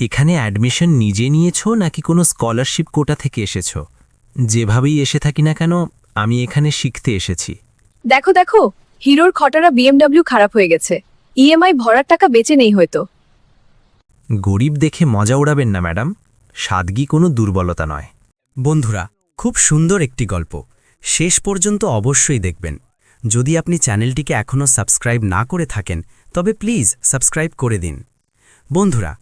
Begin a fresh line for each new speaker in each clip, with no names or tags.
এখানে অ্যাডমিশন নিজে নিয়েছো নাকি কোনো স্কলারশিপ কোটা থেকে এসেছ? যেভাবেই এসে থাকি না কেন আমি এখানে শিখতে এসেছি।
দেখো দেখো হিরোর খটারা বিএমডব্লিউ খারাপ হয়ে গেছে। ইএমআই ভরার টাকা বেঁচে নেই হয়তো।
গরিব দেখে মজা উড়াবেন না ম্যাডাম। সাদগি কোনো দুর্বলতা নয়।
বন্ধুরা খুব সুন্দর একটি গল্প। শেষ পর্যন্ত অবশ্যই দেখবেন। যদি আপনি চ্যানেলটিকে এখনও সাবস্ক্রাইব না করে থাকেন তবে প্লিজ সাবস্ক্রাইব করে দিন। বন্ধুরা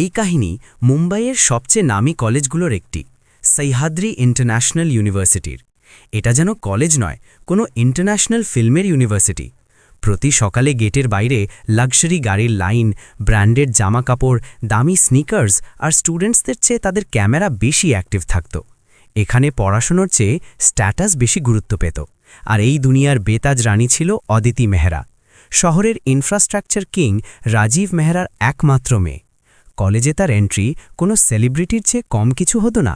এই কাহিনী মুম্বাইয়ের সবচেয়ে নামী কলেজগুলোর একটি, সৈহাদ্রি ইন্টারন্যাশনাল ইউনিভার্সিটির। এটা যেন কলেজ নয়, কোনো ইন্টারন্যাশনাল ফিল্মের ইউনিভার্সিটি। প্রতি সকালে গেটের বাইরে লাক্সারি গাড়ির লাইন, ব্র্যান্ডেড জামাকাপড়, দামি স্নিকার্স আর স্টুডেন্টসদের চেয়ে তাদের ক্যামেরা বেশি অ্যাক্টিভ থাকত। এখানে পড়াশোনার চেয়ে স্ট্যাটাস বেশি গুরুত্ব পেত। আর এই দুনিয়ার বেতাজ রানী ছিল অদিতি মেহরা। শহরের ইনফ্রাস্ট্রাকচার কিং রাজীব মেহরার একমাত্র মেয়ে। কলেজে তার এন্ট্রি কোনো সেলিব্রিটির চেয়ে কম কিছু হতো না।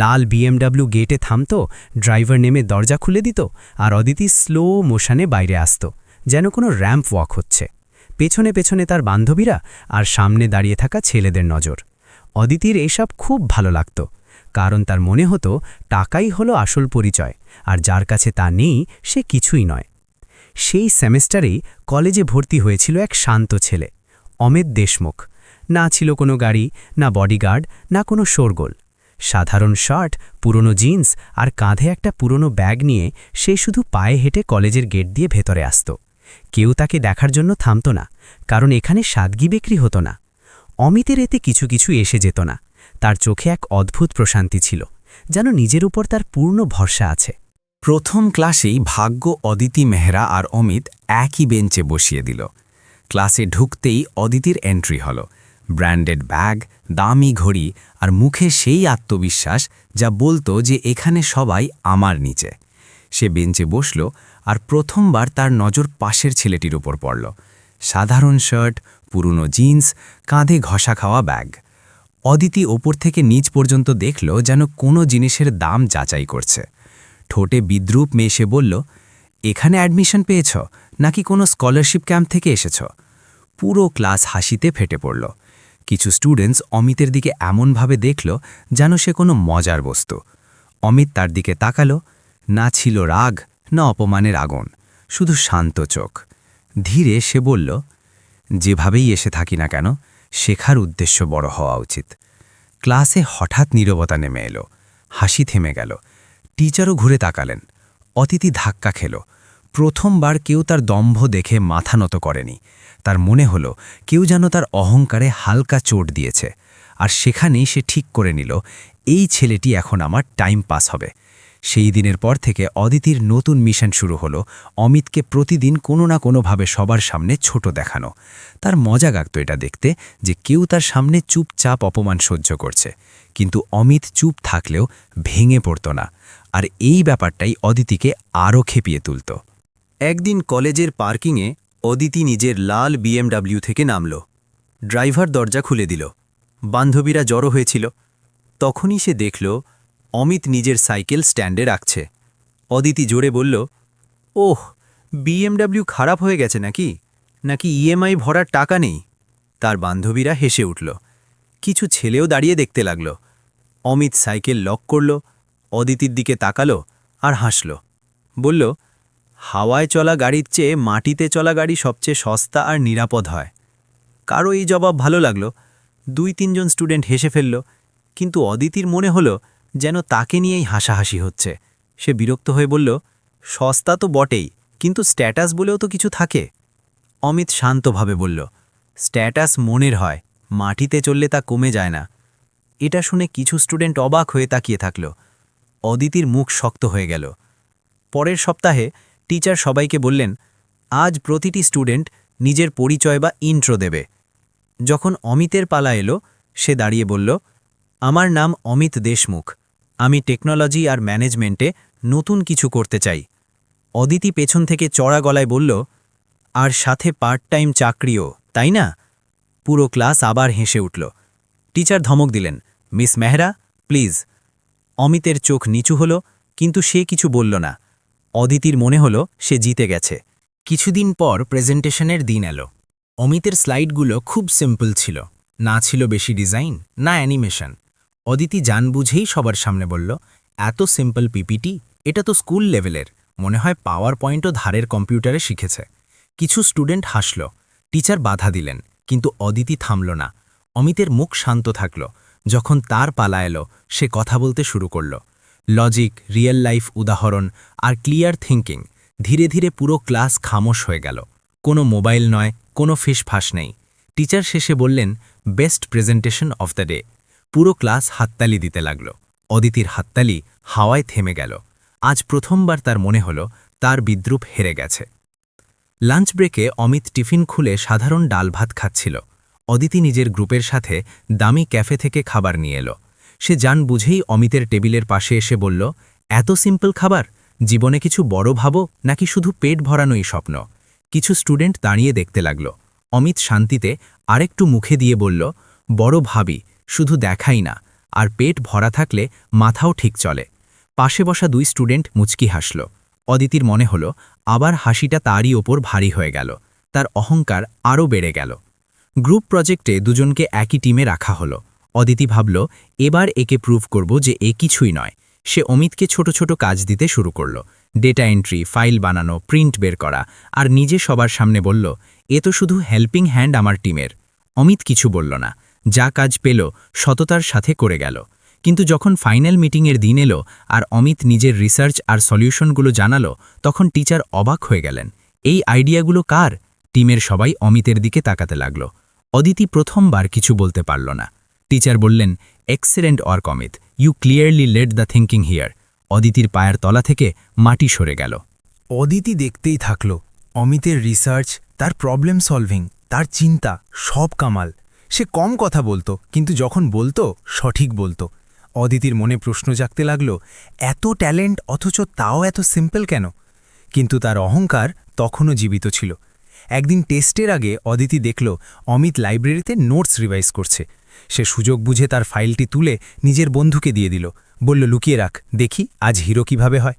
লাল বিএমডাব্লিউ গেটে থামত ড্রাইভার নেমে দরজা খুলে দিত, আর অদিতি স্লো মোশনে বাইরে আসত, যেন কোনো র্যাম্প ওয়াক হচ্ছে। পেছনে পেছনে তার বান্ধবীরা আর সামনে দাঁড়িয়ে থাকা ছেলেদের নজর। অদিতির এসব খুব ভালো লাগত, কারণ তার মনে হতো টাকাই হলো আসল পরিচয়, আর যার কাছে তা নেই, সে কিছুই নয়। সেই সেমেস্টারেই কলেজে ভর্তি হয়েছিল এক শান্ত ছেলে, অমিত দেশমুখ। না ছিল কোনো গাড়ি, না বডিগার্ড না কোনো শোরগোল। সাধারণ শার্ট, পুরনো জিন্স আর কাঁধে একটা পুরনো ব্যাগ নিয়ে সে শুধু পায়ে হেঁটে কলেজের গেট দিয়ে ভেতরে আসত। কেউ তাকে দেখার জন্য থামত না, কারণ এখানে সাদগি বিক্রি হতো না। অমিতের এতে কিছু কিছু এসে যেত না, তার চোখে এক অদ্ভুত প্রশান্তি ছিল, যেন নিজের উপর তার পূর্ণ ভরসা আছে। প্রথম ক্লাসেই ভাগ্য অদিতি মেহরা আর অমিত একই বেঞ্চে বসিয়ে দিল। ক্লাসে ঢুকতেই অদিতির এন্ট্রি হল। ব্র্যান্ডেড ব্যাগ, দামি ঘড়ি আর মুখে সেই আত্মবিশ্বাস যা বলতো যে এখানে সবাই আমার নিচে। সে বেঞ্চে বসল আর প্রথমবার তার নজর পাশের ছেলেটির ওপর পড়ল। সাধারণ শার্ট, পুরনো জিন্স, কাঁধে ঘষা খাওয়া ব্যাগ। অদিতি ওপর থেকে নিচ পর্যন্ত দেখল যেন কোনো জিনিসের দাম যাচাই করছে। ঠোঁটে বিদ্রুপ মেশে বলল, এখানে অ্যাডমিশন পেয়েছ? নাকি কোনো স্কলারশিপ ক্যাম্প থেকে এসেছ? পুরো ক্লাস হাসিতে ফেটে পড়ল। কিছু স্টুডেন্টস অমিতের দিকে এমনভাবে দেখল যেন সে কোনো মজার বস্তু। অমিত তার দিকে তাকালো, না ছিল রাগ, না অপমানের আগুন, শুধু শান্ত চোখ। ধীরে সে বলল, যেভাবেই এসে থাকি না কেন, শেখার উদ্দেশ্য বড় হওয়া উচিত। ক্লাসে হঠাৎ নীরবতা নেমে এলো, হাসি থেমে গেল। টিচারও ঘুরে তাকালেন, অতিথি ধাক্কা খেল। প্রথমবার কেউ তার দম্ভ দেখে মাথা নত করেনি। তার মনে হলো, কেউ যেন তার অহংকারে হালকা চোট দিয়েছে। আর সেখানেই সে ঠিক করে নিল, এই ছেলেটি এখন আমার টাইম পাস হবে। সেই দিনের পর থেকে অদিতির নতুন মিশন শুরু হলো, অমিতকে প্রতিদিন কোনো না কোনোভাবে সবার সামনে ছোট দেখানো। তার মজা গাগত এটা দেখতে যে কেউ তার সামনে চুপচাপ অপমান সহ্য করছে। কিন্তু অমিত চুপ থাকলেও ভেঙে পড়ত না। আর এই ব্যাপারটাই অদিতিকে আরও খেপিয়ে তুলত। একদিন কলেজের পার্কিংয়ে অদিতি নিজের লাল বিএমডাব্লিউ থেকে নামল। ড্রাইভার দরজা খুলে দিল। বান্ধবীরা জড়ো হয়েছিল। তখনই সে দেখল, অমিত নিজের সাইকেল স্ট্যান্ডে রাখছে। অদিতি জোরে বলল, ওহ, বিএমডাব্লিউ খারাপ হয়ে গেছে নাকি? নাকি ইএমআই ভরার টাকা নেই? তার বান্ধবীরা হেসে উঠল। কিছু ছেলেও দাঁড়িয়ে দেখতে লাগল। অমিত সাইকেল লক করল, অদিতির দিকে তাকালো আর হাসল। বলল হাওয়ায় চলা গাড়ির চেয়ে মাটিতে চলা গাড়ি সবচেয়ে সস্তা আর নিরাপদ হয়। কারও এই জবাব ভালো লাগল। দুই তিনজন স্টুডেন্ট হেসে ফেলল। কিন্তু অদিতির মনে হলো যেন তাকে নিয়েই হাসাহাসি হচ্ছে। সে বিরক্ত হয়ে বলল, সস্তা তো বটেই, কিন্তু স্ট্যাটাস বলেও তো কিছু থাকে? অমিত শান্তভাবে বলল, স্ট্যাটাস মনের হয়, মাটিতে চললে তা কমে যায় না। এটা শুনে কিছু স্টুডেন্ট অবাক হয়ে তাকিয়ে থাকল। অদিতির মুখ শক্ত হয়ে গেল। পরের সপ্তাহে টিচার সবাইকে বললেন, আজ প্রতিটি স্টুডেন্ট নিজের পরিচয় বা ইন্ট্রো দেবে। যখন অমিতের পালা এলো, সে দাঁড়িয়ে বলল, আমার নাম অমিত দেশমুখ। আমি টেকনোলজি আর ম্যানেজমেন্টে নতুন কিছু করতে চাই। অদিতি পেছন থেকে চড়া গলায় বলল, আর সাথে পার্ট টাইম চাকরিও, তাই না? পুরো ক্লাস আবার হেসে উঠল। টিচার ধমক দিলেন, মিস মেহরা, প্লিজ। অমিতের চোখ নিচু হল, কিন্তু সে কিছু বলল না। অদিতির মনে হল সে জিতে গেছে। কিছুদিন পর প্রেজেন্টেশনের দিন এলো। অমিতের স্লাইডগুলো খুব সিম্পল ছিল। না ছিল বেশি ডিজাইন, না অ্যানিমেশন। অদিতি জান বুঝেই সবার সামনে বলল, এত সিম্পল পিপিটি? এটা তো স্কুল লেভেলের। মনে হয় পাওয়ার পয়েন্টও ধারের কম্পিউটারে শিখেছে। কিছু স্টুডেন্ট হাসল। টিচার বাধা দিলেন, কিন্তু অদিতি থামল না। অমিতের মুখ শান্ত থাকল। যখন তার পালা এলো, সে কথা বলতে শুরু করল। লজিক, রিয়েল লাইফ উদাহরণ আর ক্লিয়ার থিঙ্কিং ধীরে ধীরে পুরো ক্লাস খামোশ হয়ে গেল। কোনো মোবাইল নয়, কোনো ফিসফাস নেই। টিচার শেষে বললেন, best presentation of the day. পুরো ক্লাস হাততালি দিতে লাগল। অদিতির হাততালি হাওয়ায় থেমে গেল। আজ প্রথমবার তার মনে হল, তার বিদ্রুপ হেরে গেছে। লাঞ্চ ব্রেকে অমিত টিফিন খুলে সাধারণ ডাল ভাত খাচ্ছিল। অদিতি নিজের গ্রুপের সাথে দামি ক্যাফে থেকে খাবার নিয়ে এলো। সে জান বুঝেই অমিতের টেবিলের পাশে এসে বলল, এত সিম্পল খাবার? জীবনে কিছু বড় ভাবো নাকি শুধু পেট ভরানোই স্বপ্ন? কিছু স্টুডেন্ট দাঁড়িয়ে দেখতে লাগল। অমিত শান্তিতে আরেকটু মুখে দিয়ে বলল, বড় ভাবি, শুধু দেখাই না, আর পেট ভরা থাকলে মাথাও ঠিক চলে। পাশে বসা দুই স্টুডেন্ট মুচকি হাসল। অদিতির মনে হল, আবার হাসিটা তারই ওপর ভারী হয়ে গেল। তার অহংকার আরও বেড়ে গেল। গ্রুপ প্রজেক্টে দুজনকে একই টিমে রাখা হলো। অদিতি ভাবল, এবার একে প্রুভ করব যে এ কিছুই নয়। সে অমিতকে ছোট ছোট কাজ দিতে শুরু করল। ডেটা এন্ট্রি ফাইল বানানো প্রিন্ট বের করা, আর নিজে সবার সামনে বলল, এ তো শুধু হেল্পিং হ্যান্ড আমার টিমের অমিত কিছু বলল না। যা কাজ পেল, সততার সাথে করে গেল। কিন্তু যখন ফাইনাল মিটিংয়ের দিন এলো, আর অমিত নিজের রিসার্চ আর সলিউশনগুলো জানালো, তখন টিচার অবাক হয়ে গেলেন। এই আইডিয়াগুলো কার? টিমের সবাই অমিতের দিকে তাকাতে লাগল। অদিতি প্রথমবার কিছু বলতে পারল না। টিচার বললেন excellent work Amit you clearly let the thinking here অদিতির পায়ের তলা থেকে মাটি সরে গেল।
অদিতি দেখতেই থাকল। অমিতের রিসার্চ তার প্রবলেম সলভিং তার চিন্তা, সব কামাল। সে কম কথা বলতো, কিন্তু যখন বলতো, সঠিক বলতো। অদিতির মনে প্রশ্ন জাগতে লাগল, এত ট্যালেন্ট অথচ তাও এত সিম্পল কেন? কিন্তু তার অহংকার তখনও জীবিত ছিল। একদিন টেস্টের আগে অদিতি দেখল, অমিত লাইব্রেরিতে নোটস রিভাইজ করছে। সে সুযোগ বুঝে তার ফাইলটি তুলে নিজের বন্ধুকে দিয়ে দিল। বলল, লুকিয়ে রাখ, দেখি আজ হিরো কীভাবে হয়।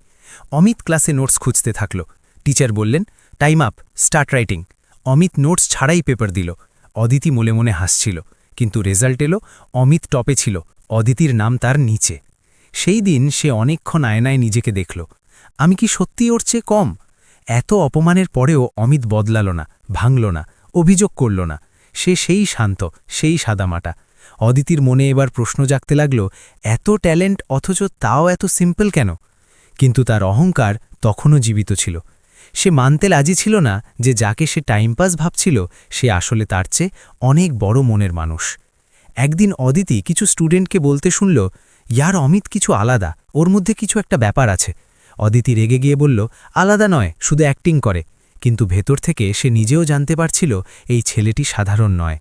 অমিত ক্লাসে নোটস খুঁজতে থাকল। টিচার বললেন, time up, start writing. Amit notes ছাড়াই পেপার দিল। অদিতি মনে মনে হাসছিল, কিন্তু রেজাল্ট এলো, অমিত টপে ছিল, অদিতির নাম তার নিচে। সেই দিন সে অনেকক্ষণ আয়নায় নিজেকে দেখল। আমি কি সত্যি ওর চেয়ে কম? এত অপমানের পরেও অমিত বদলাল না, ভাঙল না, অভিযোগ করল না। সে সেই শান্ত, সেই সাদামাটা অদিতির মনে এবার প্রশ্ন জাগতে লাগল, এত ট্যালেন্ট অথচ তাও এত সিম্পল কেন? কিন্তু তার অহংকার তখনও জীবিত ছিল। সে মানতে রাজি ছিল না যে যাকে সে টাইম পাস ভাবছিল, সে আসলে তার চেয়ে অনেক বড় মনের মানুষ। একদিন অদিতি কিছু স্টুডেন্টকে বলতে শুনল, ইয়ার অমিত কিছু আলাদা, ওর মধ্যে কিছু একটা ব্যাপার আছে। অদিতি রেগে গিয়ে বলল, আলাদা নয়, শুধু অ্যাক্টিং করে। কিন্তু ভেতর থেকে সে নিজেও জানতে পারছিল, এই ছেলেটি সাধারণ নয়।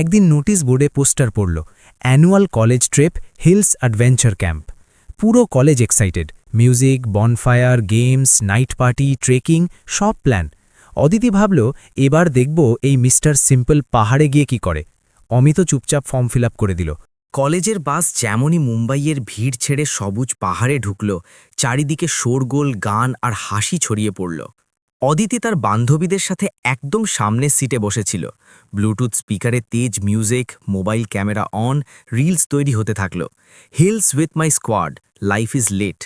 একদিন নোটিশ বোর্ডে পোস্টার পড়ল, annual college trip, hills adventure camp. পুরো college excited. Music, bonfire, games, night party, trekking, সব প্ল্যান। অদিতি ভাবল, এবার দেখব এই মিস্টার সিম্পল পাহাড়ে গিয়ে কি করে। অমিত চুপচাপ ফর্ম ফিল করে দিল,
কলেজের বাস যেমনই মুম্বাইয়ের ভিড় ছেড়ে সবুজ পাহাড়ে ঢুকল, চারিদিকে শোরগোল, গান আর হাসি ছড়িয়ে পড়ল। অদিতি তার বান্ধবীদের সাথে একদম সামনে সিটে বসেছিল। ব্লুটুথ স্পিকারে তেজ music, mobile camera on, reels তৈরি হতে থাকল। Hills with my squad life is lit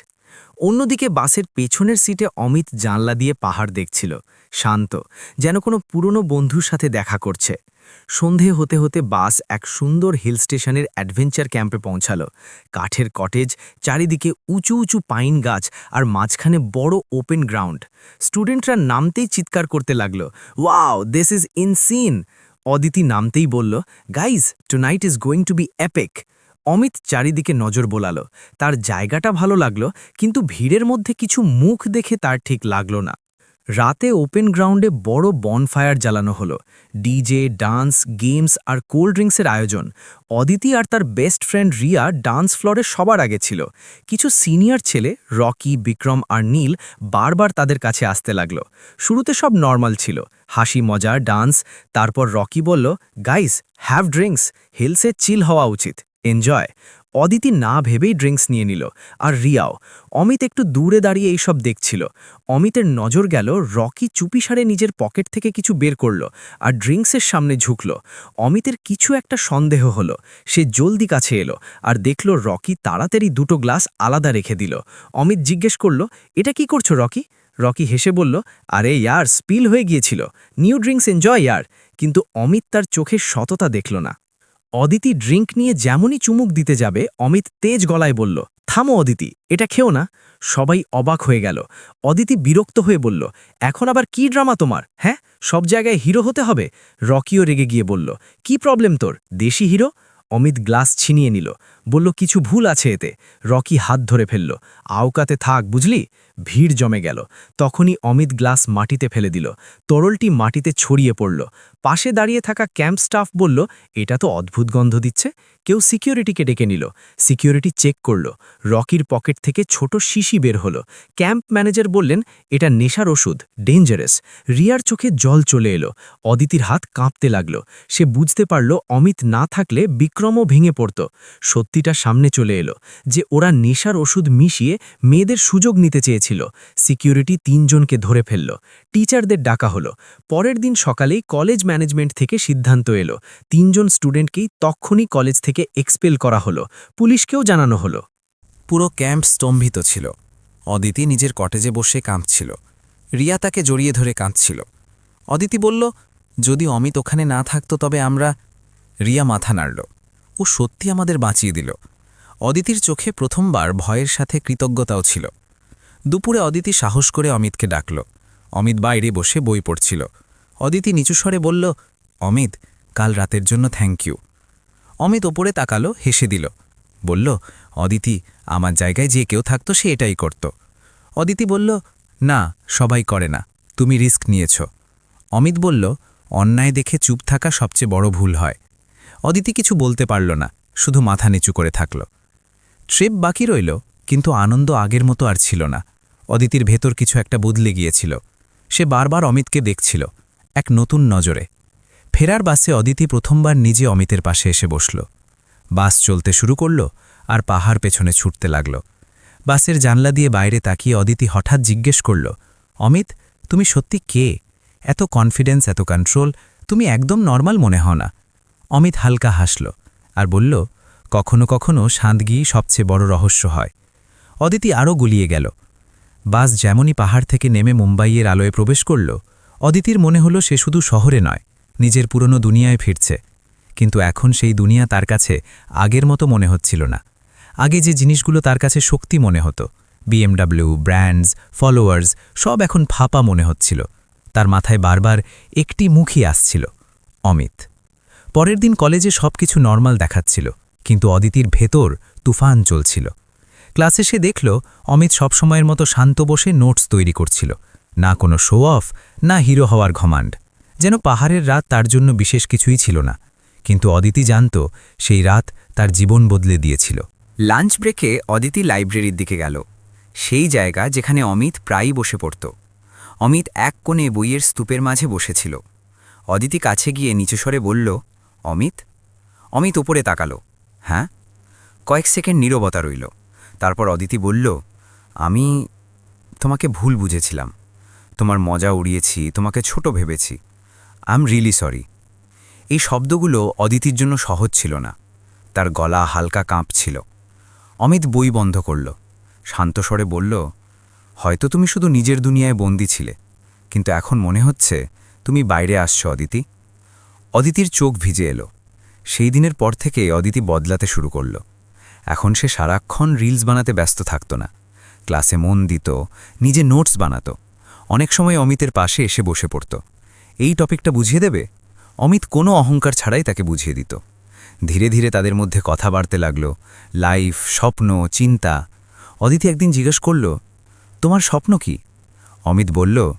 অন্যদিকে বাসের পেছনের সিটে অমিত জানলা দিয়ে পাহাড় দেখছিল, শান্ত, যেন কোনো পুরনো বন্ধুর সাথে দেখা করছে। সন্ধে হতে হতে বাস এক সুন্দর হিল স্টেশনের অ্যাডভেঞ্চার ক্যাম্পে পৌঁছাল। কাঠের কটেজ, চারিদিকে উঁচু উঁচু পাইন গাছ আর মাঝখানে বড় ওপেন গ্রাউন্ড। স্টুডেন্টরা নামতেই চিৎকার করতে লাগল, wow, this is insane! Aditi নামতেই বলল, guys, tonight is going to be epic Amit চারিদিকে নজর বোলালো। তার জায়গাটা ভালো লাগল, কিন্তু ভিড়ের মধ্যে কিছু মুখ দেখে তার ঠিক লাগল না। রাতে ওপেন গ্রাউন্ডে বড় বনফায়ার জ্বালানো হলো। ডিজে, ডান্স, গেমস আর কোল্ড ড্রিঙ্কসের আয়োজন। অদিতি আর তার বেস্ট ফ্রেন্ড রিয়া ডান্স ফ্লোরে সবার আগে ছিল। কিছু সিনিয়র ছেলে, রকি, বিক্রম আর নীল, বারবার তাদের কাছে আসতে লাগল। শুরুতে সব নর্মাল ছিল। হাসি মজা, ডান্স। তারপর রকি বলল, গাইস, হ্যাভ ড্রিঙ্কস। হিলসে চিল হওয়া উচিত। এনজয়
অদিতি না ভেবেই ড্রিঙ্কস নিয়ে নিল। আর রিয়াও, অমিত একটু দূরে দাঁড়িয়ে এইসব দেখছিল। অমিতের নজর গেল রকি চুপিসারে নিজের পকেট থেকে কিছু বের করল আর ড্রিঙ্কসের সামনে ঝুঁকল। অমিতের কিছু একটা সন্দেহ হলো। সে জলদি কাছে এলো আর দেখল রকি তাড়াতাড়ি দুটো গ্লাস আলাদা রেখে দিল। অমিত জিজ্ঞেস করল, এটা কি করছ রকি? রকি হেসে বলল, আরে ইয়ার স্পিল হয়ে গিয়েছিল। নিউ ড্রিঙ্কস এনজয় ইয়ার। কিন্তু অমিত তার চোখের সততা দেখল না। অদিতি ড্রিঙ্ক নিয়ে যেমনই চুমুক দিতে যাবে, অমিত তেজ গলায় বলল, থামো অদিতি, এটা খেও না। সবাই অবাক হয়ে গেল। অদিতি বিরক্ত হয়ে বলল, এখন আবার কি ড্রামা তোমার হ্যাঁ? সব জায়গায় হিরো হতে হবে? রকিও রেগে গিয়ে বলল, কি প্রবলেম তোর? দেশি হিরো? অমিত গ্লাস ছিনিয়ে নিল। বলল, কিছু ভুল আছে এতে। রকি হাত ধরে ফেলল। আওকাতে থাক, বুঝলি? ভিড় জমে গেল। তখনই অমিত গ্লাস মাটিতে ফেলে দিল। তরলটি মাটিতে ছড়িয়ে পড়ল। পাশে দাঁড়িয়ে থাকা ক্যাম্প স্টাফ বলল, এটা তো অদ্ভুত গন্ধ দিচ্ছে। কেউ সিকিউরিটিকে ডেকে নিল। সিকিউরিটি চেক করল। রকির পকেট থেকে ছোট শিশি বের হলো। ক্যাম্প ম্যানেজার বললেন, এটা নেশার ওষুধ, ডেঞ্জারাস। রিয়ার চোখে জল চলে এলো। অদিতির হাত কাঁপতে লাগল। সে বুঝতে পারল, অমিত না থাকলে বিক্রমও ভেঙে পড়ত। সত্যিটা সামনে চলে এলো, যে ওরা নেশার ওষুধ মিশিয়ে মেয়েদের সুযোগ নিতে চেয়েছিল। সিকিউরিটি তিনজনকে ধরে ফেলল। টিচারদের ডাকা হলো। পরের দিন সকালেই কলেজ ম্যানেজমেন্ট থেকে সিদ্ধান্ত এলো। তিনজন স্টুডেন্টকেই তক্ষুনি কলেজ থেকে এক্সপেল করা হলো। পুলিশকেও জানানো হলো।
পুরো ক্যাম্প স্তম্ভিত ছিল। অদিতি নিজের কটেজে বসে কাঁদছিল। রিয়া তাকে জড়িয়ে ধরে কাঁদছিল। অদিতি বলল, যদি অমিত ওখানে না থাকতো তবে আমরা রিয়া মাথা নাড়ল। ও সত্যি আমাদের বাঁচিয়ে দিল। অদিতির চোখে প্রথমবার ভয়ের সাথে কৃতজ্ঞতাও ছিল। দুপুরে অদিতি সাহস করে অমিতকে ডাকল। অমিত বাইরে বসে বই পড়ছিল। অদিতি নিচু স্বরে বলল, অমিত, কাল রাতের জন্য থ্যাংক ইউ। অমিত ওপরে তাকালো, হেসে দিল। বলল, অদিতি, আমার জায়গায় যে কেউ থাকতো সে এটাই করত। অদিতি বলল, না, সবাই করে না, তুমি রিস্ক নিয়েছ। অমিত বলল, অন্যায় দেখে চুপ থাকা সবচেয়ে বড় ভুল হয়। অদিতি কিছু বলতে পারল না, শুধু মাথা নিচু করে থাকল। ট্রিপ বাকি রইল, কিন্তু আনন্দ আগের মতো আর ছিল না। অদিতির ভেতর কিছু একটা বদলে গিয়েছিল। সে বারবার অমিতকে দেখছিল, এক নতুন নজরে। ফেরার বাসে অদিতি প্রথমবার নিজে অমিতের পাশে এসে বসল। বাস চলতে শুরু করল আর পাহাড় পেছনে ছুটতে লাগল। বাসের জানলা দিয়ে বাইরে তাকিয়ে অদিতি হঠাৎ জিজ্ঞেস করল, অমিত, তুমি সত্যি কে? এত কনফিডেন্স এত কন্ট্রোল তুমি একদম নর্মাল মনে হও না। অমিত হালকা হাসল আর বলল, কখনো কখনো সাঁদগি সবচেয়ে বড় রহস্য হয়। অদিতি আরও গুলিয়ে গেল। বাস যেমনই পাহাড় থেকে নেমে মুম্বাইয়ের আলোয় প্রবেশ করল, অদিতির মনে হলো সে শুধু শহরে নয়, নিজের পুরনো দুনিয়ায় ফিরছে। কিন্তু এখন সেই দুনিয়া তার কাছে আগের মতো মনে হচ্ছিল না। আগে যে জিনিসগুলো তার কাছে শক্তি মনে হতো, বিএমডাব্লিউ, ব্র্যান্ডস, ফলোয়ার্স, সব এখন ফাঁপা মনে হচ্ছিল। তার মাথায় বারবার একটি মুখই আসছিল, অমিত। পরের দিন কলেজে সব কিছু নর্মাল দেখাচ্ছিল, কিন্তু অদিতির ভেতর তুফান চলছিল। ক্লাসে সে দেখল, অমিত সবসময়ের মতো শান্ত বসে নোটস তৈরি করছিল, না কোনো শো অফ না হিরো হওয়ার ঘমান্ড। যেন পাহাড়ের রাত তার জন্য বিশেষ কিছুই ছিল না, কিন্তু অদিতি জানত, সেই রাত তার জীবন বদলে দিয়েছিল।
লাঞ্চ ব্রেকে অদিতি লাইব্রেরির দিকে গেল, সেই জায়গা যেখানে অমিত প্রায়ই বসে পড়ত। অমিত এক কোণে বইয়ের স্তূপের মাঝে বসেছিল। অদিতি কাছে গিয়ে নিচুস্বরে বলল অমিত? অমিত ওপরে তাকালো। হ্যাঁ? কয়েক সেকেন্ড নীরবতা রইল। তারপর অদিতি বলল, আমি তোমাকে ভুল বুঝেছিলাম। তোমার মজা উড়িয়েছি, তোমাকে ছোট ভেবেছি। আই এম রিয়েলি সরি এই শব্দগুলো অদিতির জন্য সহজ ছিল না। তার গলা হালকা কাঁপছিল। অমিত বই বন্ধ করল। শান্তস্বরে বলল, হয়তো তুমি শুধু নিজের দুনিয়ায় বন্দি ছিলে, কিন্তু এখন মনে হচ্ছে তুমি বাইরে আসছো, অদিতি। অদিতির চোখ ভিজে এলো। সেই দিনের পর থেকে অদিতি বদলাতে শুরু করল। এখন সে সারাক্ষণ রিলস বানাতে ব্যস্ত থাকত না। ক্লাসে মন দিত, নিজে নোটস বানাত। অনেক সময় অমিতের পাশে এসে বসে পড়ত। এই টপিকটা বুঝিয়ে দেবে? অমিত কোনো অহংকার ছাড়াই তাকে বুঝিয়ে দিত। ধীরে ধীরে তাদের মধ্যে কথা বাড়তে লাগল। লাইফ, স্বপ্ন, চিন্তা। অদিতি একদিন জিজ্ঞেস করল, তোমার স্বপ্ন কি? অমিত বলল,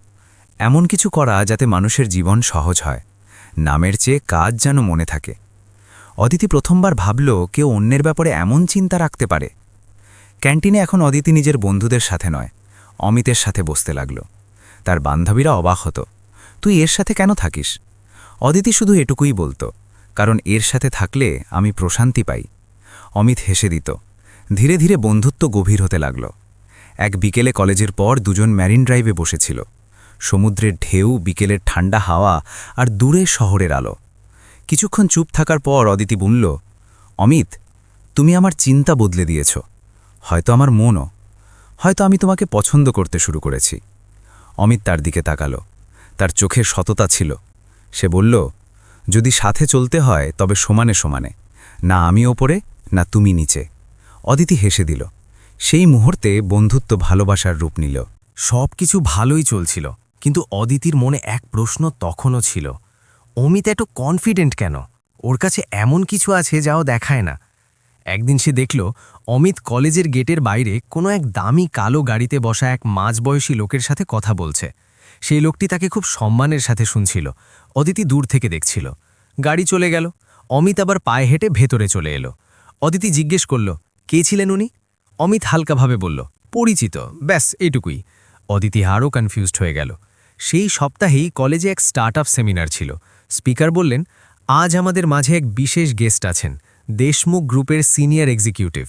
এমন কিছু করা যাতে মানুষের জীবন সহজ হয়। নামের চেয়ে কাজ যেন মনে থাকে। অদিতি প্রথমবার ভাবল কেউ অন্যের ব্যাপারে এমন চিন্তা রাখতে পারে। ক্যান্টিনে এখন অদিতি নিজের বন্ধুদের সাথে নয়, অমিতের সাথে বসতে লাগল। তার বান্ধবীরা অবাক হতো। তুই এর সাথে কেন থাকিস? অদিতি শুধু এটুকুই বলতো, কারণ এর সাথে থাকলে আমি প্রশান্তি পাই।
অমিত হেসে দিত। ধীরে ধীরে বন্ধুত্ব গভীর হতে লাগল। এক বিকেলে কলেজের পর দুজন ম্যারিন ড্রাইভে বসেছিল। সমুদ্রের ঢেউ, বিকেলের ঠান্ডা হাওয়া আর দূরে শহরের আলো। কিছুক্ষণ চুপ থাকার পর অদিতি বলল, অমিত, তুমি আমার চিন্তা বদলে দিয়েছ। হয়তো আমার মনও, হয়তো আমি তোমাকে পছন্দ করতে শুরু করেছি। অমিত তার দিকে তাকালো। তার চোখের সততা ছিল। সে বলল, যদি সাথে চলতে হয়, তবে সমানে সমানে। না আমি ওপরে, না তুমি নিচে। অদিতি হেসে দিল। সেই মুহূর্তে বন্ধুত্ব ভালোবাসার রূপ নিল।
সব কিছু ভালোই চলছিল। কিন্তু অদিতির মনে এক প্রশ্ন তখনও ছিল, অমিত এত কনফিডেন্ট কেন? ওর কাছে এমন কিছু আছে যাও দেখায় না। একদিন সে দেখল, অমিত কলেজের গেটের বাইরে কোনো এক দামি কালো গাড়িতে বসা এক মাঝবয়সী লোকের সাথে কথা বলছে। সেই লোকটি তাকে খুব সম্মানের সাথে শুনছিল, অদিতি দূর থেকে দেখছিল। গাড়ি চলে গেল, অমিত আবার পায়ে হেঁটে ভেতরে চলে এলো। অদিতি জিজ্ঞেস করল, কে ছিলেন উনি? অমিত হালকাভাবে বলল, পরিচিত, ব্যাস, এইটুকুই। অদিতি আরও কনফিউজড হয়ে গেল। সেই সপ্তাহেই কলেজে এক স্টার্টআপ সেমিনার ছিল। স্পিকার বললেন, আজ আমাদের মাঝে এক বিশেষ গেস্ট আছেন, দেশমুখ গ্রুপের সিনিয়র এক্সিকিউটিভ।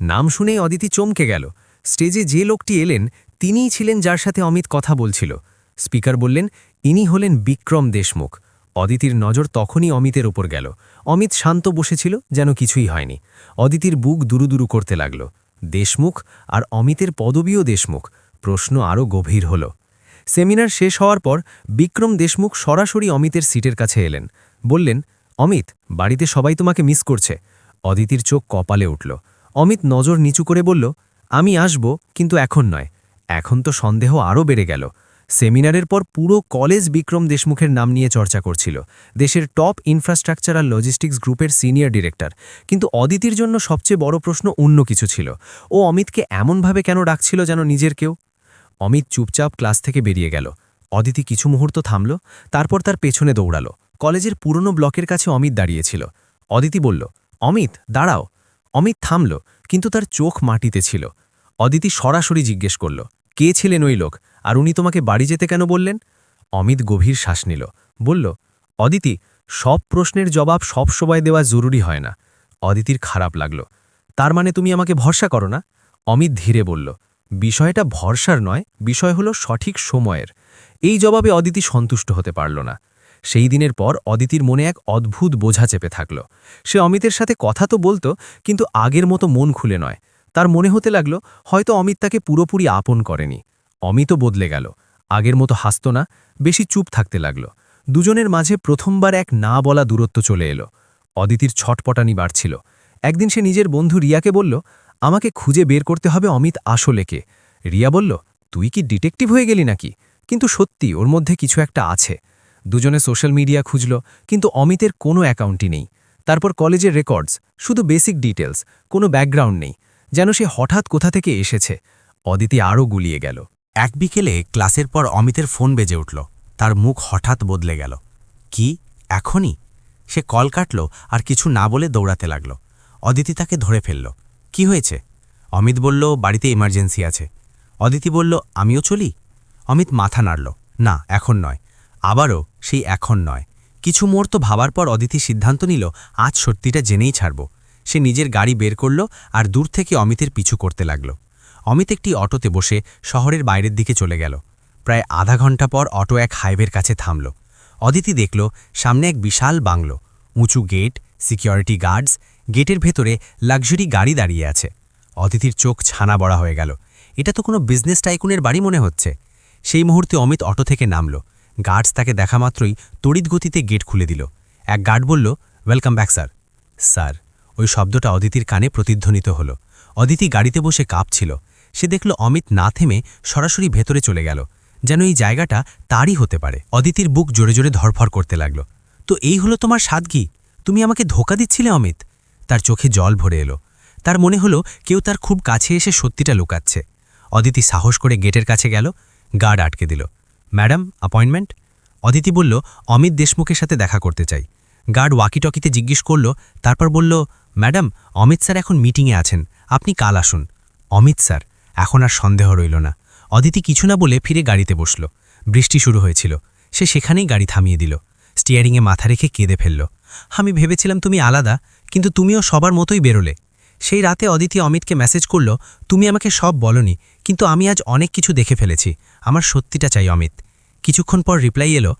নাম শুনেই অদিতি চমকে গেল। স্টেজে যে লোকটি এলেন, তিনিই ছিলেন যার সাথে অমিত কথা বলছিল। স্পিকার বললেন, ইনি হলেন বিক্রম দেশমুখ। অদিতির নজর তখনই অমিতের ওপর গেল। অমিত শান্ত বসেছিল, যেন কিছুই হয়নি। অদিতির বুক দুরুদুরু করতে লাগল। দেশমুখ আর অমিতের পদবীও দেশমুখ। প্রশ্ন আরও গভীর হল। সেমিনার শেষ হওয়ার পর বিক্রম দেশমুখ সরাসরি অমিতের সিটের কাছে এলেন। বললেন, অমিত, বাড়িতে সবাই তোমাকে মিস করছে। অদিতির চোখ কপালে উঠল। অমিত নজর নিচু করে বলল, আমি আসব, কিন্তু এখন নয়। এখন তো সন্দেহ আরও বেড়ে গেল। সেমিনারের পর পুরো কলেজ বিক্রম দেশমুখের নাম নিয়ে চর্চা করছিল। দেশের টপ ইনফ্রাস্ট্রাকচার আর লজিস্টিক্স গ্রুপের সিনিয়র ডিরেক্টর। কিন্তু অদিতির জন্য সবচেয়ে বড় প্রশ্ন অন্য কিছু ছিল। ও অমিতকে এমনভাবে কেন ডাকছিল যেন নিজের কেউ অমিত চুপচাপ ক্লাস থেকে বেরিয়ে গেল। অদিতি কিছু মুহূর্ত থামল, তারপর তার পেছনে দৌড়াল। কলেজের পুরনো ব্লকের কাছে অমিত দাঁড়িয়েছিল। অদিতি বলল, অমিত, দাঁড়াও। অমিত থামল, কিন্তু তার চোখ মাটিতে ছিল। অদিতি সরাসরি জিজ্ঞেস করল, কে ছিলেন ওই লোক? আর উনি তোমাকে বাড়ি যেতে কেন বললেন? অমিত গভীর শ্বাস নিল, বলল, অদিতি, সব প্রশ্নের জবাব সব সময় দেওয়া জরুরি হয় না। অদিতির খারাপ লাগল, তার মানে তুমি আমাকে ভরসা করো না? অমিত ধীরে বলল বিষয়টা ভরসার নয়, বিষয় হলো সঠিক সময়ের। এই জবাবে অদিতি সন্তুষ্ট হতে পারল না। সেই দিনের পর অদিতির মনে এক অদ্ভুত বোঝা চেপে থাকল। সে অমিতের সাথে কথা তো বলতো, কিন্তু আগের মতো মন খুলে নয়। তার মনে হতে লাগল, হয়তো অমিত তাকে পুরোপুরি আপন করেনি। অমিতও বদলে গেল। আগের মতো হাসত না, বেশি চুপ থাকতে লাগল। দুজনের মাঝে প্রথমবার এক না বলা দূরত্ব চলে এলো। অদিতির ছটপটানি বাড়ছিল। একদিন সে নিজের বন্ধু রিয়াকে বলল আমাকে খুঁজে বের করতে হবে অমিত আসলে কে রিয়া বলল, তুই কি ডিটেকটিভ হয়ে গেলি নাকি? কিন্তু সত্যি, ওর মধ্যে কিছু একটা আছে। দুজনে সোশ্যাল মিডিয়া খুঁজল, কিন্তু অমিতের কোনো অ্যাকাউন্টই নেই। তারপর কলেজের রেকর্ডস, শুধু বেসিক ডিটেলস, কোনো ব্যাকগ্রাউন্ড নেই। যেন সে হঠাৎ কোথা থেকে এসেছে। অদিতি আরও গুলিয়ে গেল।
এক বিকেলে ক্লাসের পর অমিতের ফোন বেজে উঠল। তার মুখ হঠাৎ বদলে গেল। কি? এখনই? সে কল কাটল আর কিছু না বলে দৌড়াতে লাগল। অদিতি তাকে ধরে ফেলল। কি হয়েছে? অমিত বলল, বাড়িতে ইমার্জেন্সি আছে। অদিতি বলল, আমিও চলি? অমিত মাথা নাড়ল, না, এখন নয়। আবারও, সেই এখন নয়। কিছু মুহূর্ত ভাবার পর অদিতি সিদ্ধান্ত নিল, আজ সত্যিটা জেনেই ছাড়ব। সে নিজের গাড়ি বের করল আর দূর থেকে অমিতের পিছু করতে লাগল। অমিত একটি অটোতে বসে শহরের বাইরের দিকে চলে গেল। প্রায় আধা ঘণ্টা পর অটো এক হাইওয়ের কাছে থামল। অদিতি দেখল, সামনে এক বিশাল বাংলো। উঁচু গেট, সিকিউরিটি গার্ডস গেটের ভেতরে লাক্সারি গাড়ি দাঁড়িয়ে আছে। অদিতির চোখ ছানা বড়া হয়ে গেল। এটা তো কোনো বিজনেস টাইকুনের বাড়ি মনে হচ্ছে। সেই মুহূর্তে অমিত অটো থেকে নামল। গার্ডস তাকে দেখা মাত্রই তড়িৎ গতিতে গেট খুলে দিল। এক গার্ড বলল ওয়েলকাম ব্যাক স্যার স্যার ওই শব্দটা অদিতির কানে প্রতিধ্বনিত হল। অদিতি গাড়িতে বসে কাঁপছিল। সে দেখল অমিত না থেমে সরাসরি ভেতরে চলে গেল। যেন এই জায়গাটা তারই হতে পারে। অদিতির বুক জোরে জোরে ধরফর করতে লাগল। তো এই হলো তোমার সাদগি তুমি আমাকে ধোকা দিচ্ছিলে, অমিত? তার চোখে জল ভরে এলো। তার মনে হলো কেউ তার খুব কাছে এসে সত্যিটা লুকাচ্ছে। অদিতি সাহস করে গেটের কাছে গেল, গার্ড আটকে দিল। ম্যাডাম অ্যাপয়েন্টমেন্ট অদিতি বলল, অমিত দেশমুখের সাথে দেখা করতে চাই। গার্ড ওয়াকিটকিতে জিজ্ঞেস করল, তারপর বলল, ম্যাডাম, অমিত স্যার এখন মিটিংয়ে আছেন। আপনি কাল আসুন। অমিত স্যার, এখন আর সন্দেহ রইল না। অদিতি কিছু না বলে ফিরে গাড়িতে বসল। বৃষ্টি শুরু হয়েছিল। সে সেখানেই গাড়ি থামিয়ে দিল। স্টিয়ারিংয়ে মাথা রেখে কেঁদে ফেলল। আমি ভেবেছিলাম তুমি আলাদা, কিন্তু তুমিও সবার মতোই বেরোলে।
সেই রাতে অদিতি অমিতকে মেসেজ করল, তুমি আমাকে সব বলনি, কিন্তু আমি আজ অনেক কিছু দেখে ফেলেছি। আমার সত্যিটা চাই অমিত। কিছুক্ষণ পর রিপ্লাই এলো,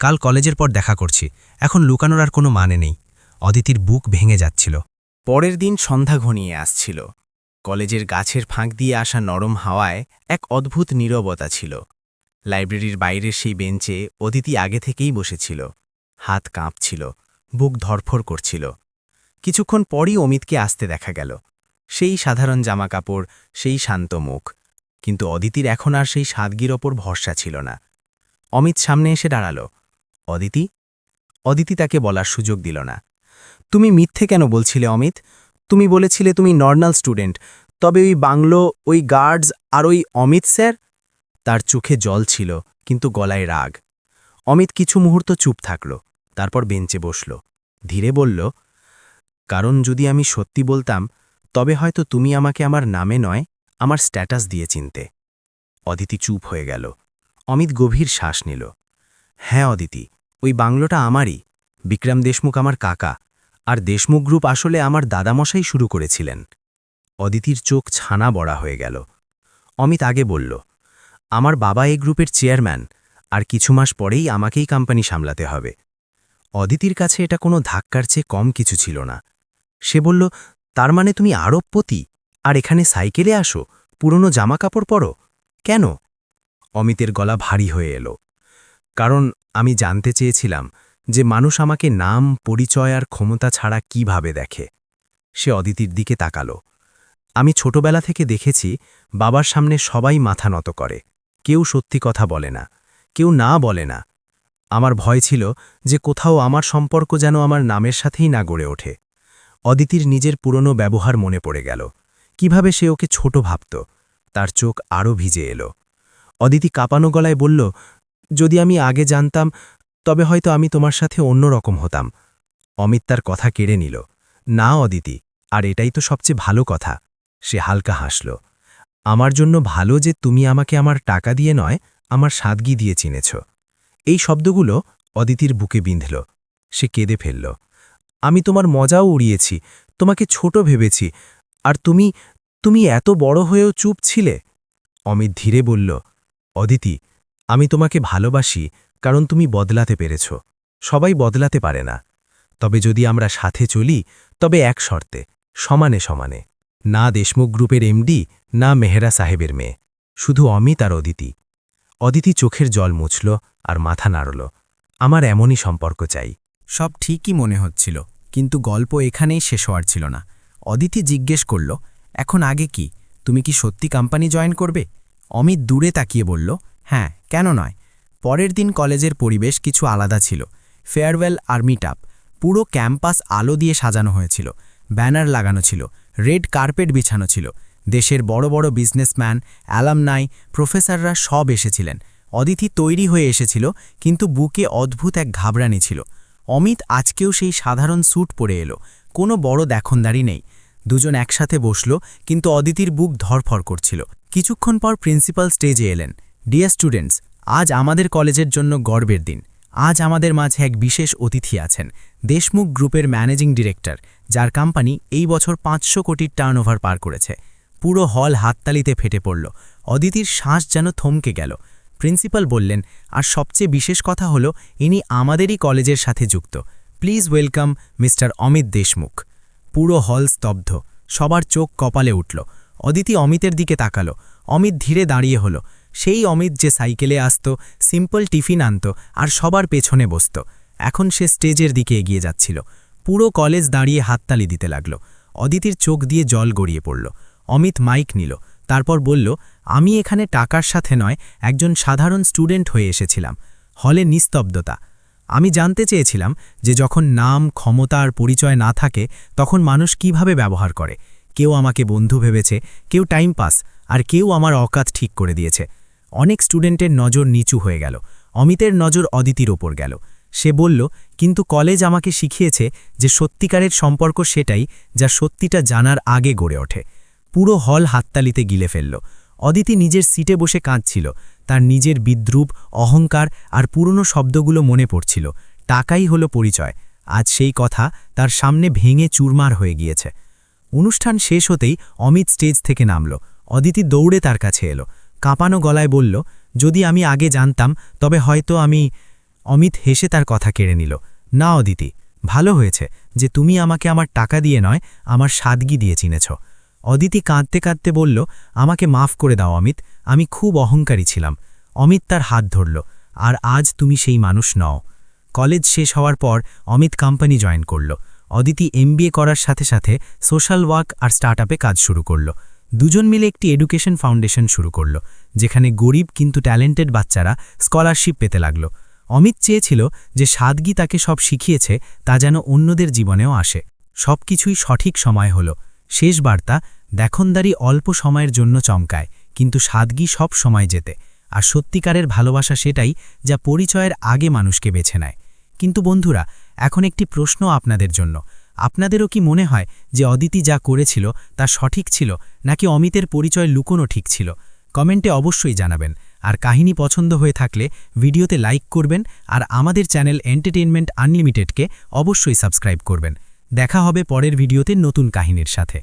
কাল কলেজের পর দেখা করছি, এখন লুকানোর আর কোনো মানে নেই। অদিতির বুক ভেঙে যাচ্ছিল।
পরের দিন সন্ধ্যা ঘনিয়ে আসছিল। কলেজের গাছের ফাঁক দিয়ে আসা নরম হাওয়ায় এক অদ্ভুত নীরবতা ছিল। লাইব্রেরির বাইরের সেই বেঞ্চে অদিতি আগে থেকেই বসেছিল। হাত কাঁপছিল। বুক ধরফর করছিল। কিছুক্ষণ পরই অমিতকে আসতে দেখা গেল। সেই সাধারণ জামাকাপড়, সেই শান্ত মুখ। কিন্তু অদিতির এখন আর সেই সাদগির ওপর ভরসা ছিল না। অমিত সামনে এসে দাঁড়াল। অদিতি? অদিতি তাকে বলার সুযোগ দিল না। তুমি মিথ্যে কেন বলছিলে অমিত? তুমি বলেছিলে তুমি নর্মাল স্টুডেন্ট। তবে ওই বাংলো, ওই গার্ডস আর ওই অমিত স্যার? তার চোখে জল ছিল, কিন্তু গলায় রাগ। অমিত কিছু মুহূর্ত চুপ থাকল। তারপর বেঞ্চে বসল। ধীরে বলল, কারণ যদি আমি সত্যি বলতাম, তবে হয়তো তুমি আমাকে আমার নামে নয়, আমার স্ট্যাটাস দিয়ে চিনতে অদিতি চুপ হয়ে গেল। অমিত গভীর শ্বাস নিল। হ্যাঁ অদিতি, ওই বাংলোটা আমারই। বিক্রম দেশমুখ আমার কাকা, আর দেশমুখ গ্রুপ আসলে আমার দাদামশাই শুরু করেছিলেন অদিতির চোখ ছানা বড়া হয়ে গেল। অমিত আগে বলল, আমার বাবা এই গ্রুপের চেয়ারম্যান, আর কিছু মাস পরেই আমাকেই কোম্পানি সামলাতে হবে। অদিতির কাছে এটা কোনো ধাক্কার চেয়ে কম কিছু ছিল না। সে বলল, তার মানে তুমি আরবপতি আর এখানে সাইকেলে আসো? পুরনো জামা কাপড় পরো? কেন? অমিতের গলা ভারী হয়ে এলো। কারণ আমি জানতে চেয়েছিলাম যে মানুষ আমাকে নাম, পরিচয় আর ক্ষমতা ছাড়া কীভাবে দেখে? সে অদিতির দিকে তাকালো। আমি ছোটবেলা থেকে দেখেছি, বাবার সামনে সবাই মাথা নত করে। কেউ সত্যি কথা বলে না, কেউ না বলে না। আমার ভয় ছিল যে কোথাও আমার সম্পর্ক যেন আমার নামের সাথেই না গড়ে ওঠে। অদিতির নিজের পুরনো ব্যবহার মনে পড়ে গেল। কীভাবে সে ওকে ছোট ভাবত? তার চোখ আরও ভিজে এলো। অদিতি কাঁপানো গলায় বলল, যদি আমি আগে জানতাম, তবে হয়তো আমি তোমার সাথে অন্য রকম হতাম। অমিত তার কথা কেড়ে নিল। না, অদিতি, আর এটাই তো সবচেয়ে ভালো কথা। সে হালকা হাসল। আমার জন্য ভালো যে তুমি আমাকে আমার টাকা দিয়ে নয়, আমার সাদগি দিয়ে চিনেছ। এই শব্দগুলো অদিতির বুকে বিঁধল। সে কেঁদে ফেলল, আমি তোমার মজাও উড়িয়েছি, তোমাকে ছোট ভেবেছি, আর তুমি তুমি এত বড় হয়েও চুপ ছিলে? অমিত ধীরে বলল, অদিতি, আমি তোমাকে ভালোবাসি, কারণ তুমি বদলাতে পেরেছ। সবাই বদলাতে পারে না। তবে যদি আমরা সাথে চলি, তবে এক শর্তে, সমানে সমানে। না দেশমুখ গ্রুপের এমডি, না মেহেরা সাহেবের মেয়ে। শুধু অমিত আর অদিতি। অদিতি চোখের জল মুছল আর মাথা নাড়ল। আমার এমনই সম্পর্ক চাই।
সব ঠিকই মনে হচ্ছিল, কিন্তু গল্প এখানেই শেষ হওয়ার ছিল না। অদিতি জিজ্ঞেস করল, এখন আগে কি? তুমি কি সত্যি কোম্পানি জয়েন করবে? অমিত দূরে তাকিয়ে বলল হ্যাঁ কেন নয়। পরের দিন কলেজের পরিবেশ কিছু আলাদা ছিল। ফেয়ারওয়েল আর মিট পুরো ক্যাম্পাস আলো দিয়ে সাজানো হয়েছিল। ব্যানার লাগানো ছিল। রেড কার্পেট বিছানো ছিল। দেশের বড় বড় বিজনেসম্যান, অ্যালামনাই, প্রফেসররা সব এসেছিলেন। অদিতি তৈরি হয়ে এসেছিল, কিন্তু বুকে অদ্ভুত এক ঘাবড়ানি ছিল। অমিত আজকেও সেই সাধারণ স্যুট পরে এলো। কোনো বড় দেখনদারি নেই। দুজন একসাথে বসল, কিন্তু অদিতির বুক ধরফর করছিল। কিছুক্ষণ পর প্রিন্সিপাল স্টেজে এলেন। ডিয়ার স্টুডেন্টস, আজ আমাদের কলেজের জন্য গর্বের দিন। আজ আমাদের মাঝে এক বিশেষ অতিথি আছেন। দেশমুখ গ্রুপের ম্যানেজিং ডিরেক্টর, যার কোম্পানি এই বছর পাঁচশো কোটির টার্নওভার পার করেছে। পুরো হল হাততালিতে ফেটে পড়ল। অদিতির শ্বাস যেন থমকে গেল। প্রিন্সিপাল বললেন, আর সবচেয়ে বিশেষ কথা হল, ইনি আমাদেরই কলেজের সাথে যুক্ত। Please welcome mister Amit Deshmukh. পুরো হল স্তব্ধ। সবার চোখ কপালে উঠল। অদিতি অমিতের দিকে তাকালো। অমিত ধীরে দাঁড়িয়ে হলো। সেই অমিত যে সাইকেলে আসত, সিম্পল টিফিন আনত আর সবার পেছনে বসত। এখন সে স্টেজের দিকে এগিয়ে যাচ্ছিল। পুরো কলেজ দাঁড়িয়ে হাততালি দিতে লাগল। অদিতির চোখ দিয়ে জল গড়িয়ে পড়ল। অমিত মাইক নিল, তারপর বলল, আমি এখানে টাকার সাথে নয়, একজন সাধারণ স্টুডেন্ট হয়ে এসেছিলাম, হলে নিস্তব্ধতা। আমি জানতে চেয়েছিলাম যে যখন নাম, ক্ষমতা আর পরিচয় না থাকে, তখন মানুষ কীভাবে ব্যবহার করে। কেউ আমাকে বন্ধু ভেবেছে, কেউ টাইম পাস, আর কেউ আমার অকাত ঠিক করে দিয়েছে। অনেক স্টুডেন্টের নজর নিচু হয়ে গেল, অমিতের নজর অদিতির ওপর গেল। সে বলল, কিন্তু কলেজ আমাকে শিখিয়েছে যে সত্যিকারের সম্পর্ক সেটাই যা সত্যিটা জানার আগে গড়ে ওঠে। পুরো হল হাততালিতে গিলে ফেলল। অদিতি নিজের সিটে বসে কাঁদছিল। তার নিজের বিদ্রুপ, অহংকার আর পুরনো শব্দগুলো মনে পড়ছিল। টাকাই হলো পরিচয়। আজ সেই কথা তার সামনে ভেঙে চুরমার হয়ে গিয়েছে। অনুষ্ঠান শেষ হতেই অমিত স্টেজ থেকে নামল। অদিতি দৌড়ে তার কাছে এলো। কাঁপানো গলায় বলল, যদি আমি আগে জানতাম, তবে হয়তো আমি অমিত হেসে তার কথা কেড়ে নিল। না অদিতি, ভালো হয়েছে যে তুমি আমাকে আমার টাকা দিয়ে নয়, আমার সাদগি দিয়ে চিনেছ। অদিতি কাঁদতে কাঁদতে বলল, আমাকে মাফ করে দাও, অমিত। আমি খুব অহংকারী ছিলাম। অমিত তার হাত ধরল, আর আজ তুমি সেই মানুষ নও। কলেজ শেষ হওয়ার পর অমিত কোম্পানি জয়েন করল। অদিতি এমবিএ করার সাথে সাথে সোশ্যাল ওয়ার্ক আর স্টার্টআপে কাজ শুরু করল। দুজন মিলে একটি এডুকেশন ফাউন্ডেশন শুরু করল, যেখানে গরিব কিন্তু ট্যালেন্টেড বাচ্চারা স্কলারশিপ পেতে লাগল। অমিত চেয়েছিল যে সাদগি তাকে সব শিখিয়েছে, তা যেন অন্যদের জীবনেও আসে। সব কিছুই সঠিক সময় হল। শেষ বার্তা, দেখনদারি অল্প সময়ের জন্য চমকায়, কিন্তু সাদগি সব সময় যেতে আর সত্যিকারের ভালোবাসা সেটাই যা পরিচয়ের আগে মানুষকে বেছে নেয়। কিন্তু বন্ধুরা, এখন একটি প্রশ্ন আপনাদের জন্য। আপনাদেরও কি মনে হয় যে অদিতি যা করেছিল তা সঠিক ছিল, নাকি অমিতের পরিচয় লুকোনো ঠিক ছিল? কমেন্টে অবশ্যই জানাবেন। আর কাহিনী পছন্দ হয়ে থাকলে ভিডিওতে লাইক করবেন, আর আমাদের চ্যানেল এন্টারটেইনমেন্ট আনলিমিটেডকে অবশ্যই সাবস্ক্রাইব করবেন। দেখা হবে পরের ভিডিওতে নতুন কাহিনীর সাথে।